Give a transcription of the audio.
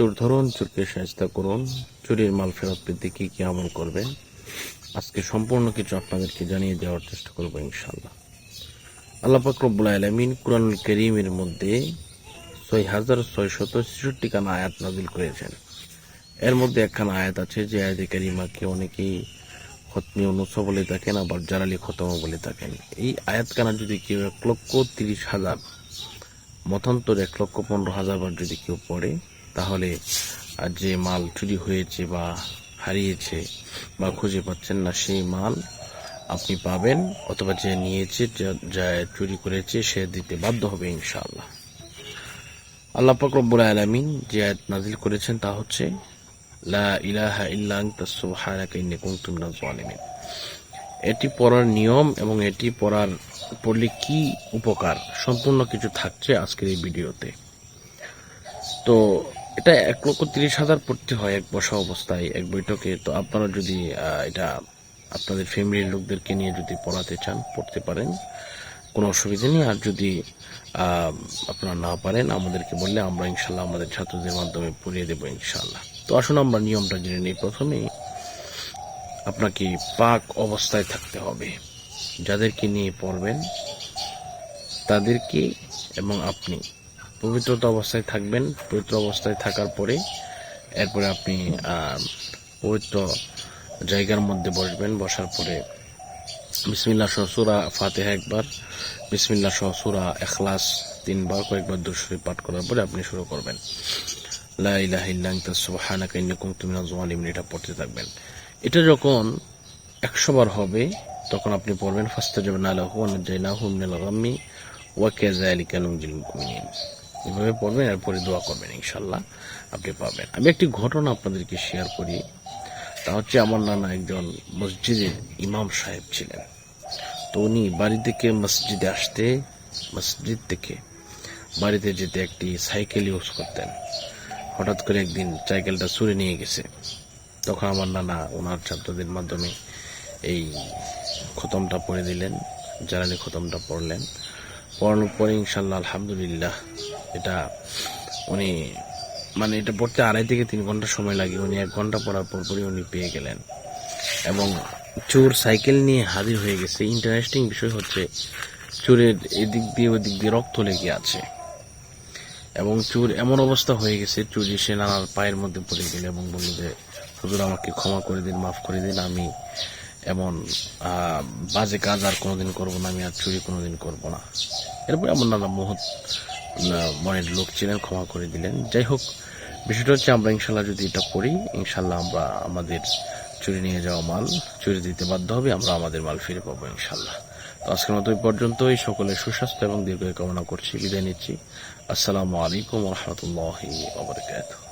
চোর ধরুন, চোরকে সাহায্য করুন। চুরির মাল ফেরত পেতে কী কি আমল করবেন? আজকে সম্পূর্ণ কিছু আপনাদেরকে জানিয়ে দেওয়ার চেষ্টা করব ইনশাল্লাহ আল্লাহ পাক রব্বুল আলমিন কুরআনুল করিমের মধ্যে ছয় হাজার ছয় ছয়শত ছেষট্টি খানা আয়াত নাজিল করেছেন। এর মধ্যে একখানা আয়াত আছে যে আয়াতে কারিমাকে অনেকেই খতমি অনুস বলে থাকেন, আবার জারালি খতম বলে থাকেন। এই আয়াতখানা যদি কেউ এক লক্ষ তিরিশ হাজার, মতান্তর এক লক্ষ পনেরো হাজার বার যদি কেউ পড়ে তাহলে যে মাল চুরি হয়েছে বা হারিয়েছে বা খুঁজে পাচ্ছেন না সেই মাল আপনি পাবেন অথবা যে নিয়েছে, যা- চুরি করেছে সে দিতে বাধ্য হবে ইনশাআল্লাহ। আল্লাহ রব্বুল আলামিন যে আয়াত নাজিল করেছেন তা হচ্ছে, লা ইলাহা ইল্লা আনতা সুবহানাকা ইন্নী কুনতু মিনাজ জালিমিন এটি পড়ার নিয়ম এবং এটি পড়ার, পড়লে কি উপকার? সম্পূর্ণ কিছু থাকছে আজকের এই ভিডিওতে। তো এটা এক লক্ষ তিরিশ হাজার পড়তে হয় এক বসা অবস্থায় এক বৈঠকে। তো আপনারা যদি এটা আপনাদের ফ্যামিলির লোকদেরকে নিয়ে যদি পড়াতে চান, পড়তে পারেন, কোনো অসুবিধা নেই। আর যদি আপনারা না পারেন, আমাদেরকে বললে আমরা ইনশাল্লাহ আমাদের ছাত্রদের মাধ্যমে পড়িয়ে দেবো ইনশাল্লাহ। তো আসুন আমরা নিয়মটা জেনে নিই প্রথমেই। আপনাকে পাক অবস্থায় থাকতে হবে। যাদেরকে নিয়ে পড়বেন, তাদেরকে এবং আপনি। পবিত্রতা অবস্থায় থাকবেন। পবিত্র অবস্থায় থাকার পরে এরপরে আপনি পবিত্র জায়গার মধ্যে বসবেন। বসার পরে বিসমিল্লা সহ সুরা ফাতেহা একবার বিসমিল্লা সহ সুরা এখলাস তিনবার, কয়েকবার দুশরী পাঠ করার পরে আপনি শুরু করবেন। লা ইলাহা ইল্লা আনতা, সুবহানাকা ইন্নী কুনতু মিনাজ জালিমিন এটা পড়তে থাকবেন। এটা যখন একশো বার হবে, তখন আপনি পড়বেন, ফাস্তাজাবনা লাহু ওয়া নাজাইনাহু মিনাল গাম্মি ওয়া কাযালিকা নুনজিল মুমিনিন। এভাবে পড়বেন এরপরে দোয়া করবেন ইনশাল্লাহ আপনি পাবেন। আমি একটি ঘটনা আপনাদেরকে শেয়ার করি। তা হচ্ছে আমার নানা একজন মসজিদের ইমাম সাহেব ছিলেন। তো উনি বাড়ি থেকে মসজিদে আসতে, মসজিদ থেকে বাড়িতে যেতে একটি সাইকেল ইউজ করতেন। হঠাৎ করে একদিন সাইকেলটা চুরে নিয়ে গেছে। তখন আমার নানা ওনার ছাত্রদের মাধ্যমে এই খতমটা পড়ে দিলেন, জ্বালানি খতমটা পড়লেন। পড়ানোর পরে ইনশাল্লাহ আলহামদুলিল্লাহ এটা উনি মানে এটা পড়তে আড়াই থেকে তিন ঘণ্টা সময় লাগে। উনি এক ঘণ্টা পড়ার পর পরই উনি পেয়ে গেলেন। এবং চোর সাইকেল নিয়ে হাজির হয়ে গেছে। ইন্টারেস্টিং বিষয় হচ্ছে, চোরের এদিক দিয়ে ওদিক দিয়ে রক্ত লেগে আছে। এবং চোর এমন অবস্থা হয়ে গেছে, চুরি সে নানার পায়ের মধ্যে পড়ে গেল এবং বলল যে, হুজুর, আমাকে ক্ষমা করে দিন, মাফ করে দিন। আমি এমন বাজে কাজ আর কোনোদিন করব না। আমি আর চুরি কোনোদিন করব না। এরপরে এমন নানা মহৎ মনের লোক ছিলেন ক্ষমা করে দিলেন। যাই হোক, বিষয়টা হচ্ছে আমরা ইনশাল্লাহ যদি এটা করি, ইনশাল্লাহ আমরা আমাদের চুরি নিয়ে যাওয়া মাল, চুরি দিতে বাধ্য হবে, আমরা আমাদের মাল ফিরে পাবো ইনশাল্লাহ। তো আজকের মতো এই পর্যন্তই। সকলের সুস্বাস্থ্য এবং দীর্ঘ কামনা করছি, বিদায় নিচ্ছি। আসসালামু আলাইকুম রহমতুল্লাহ ওবরকাত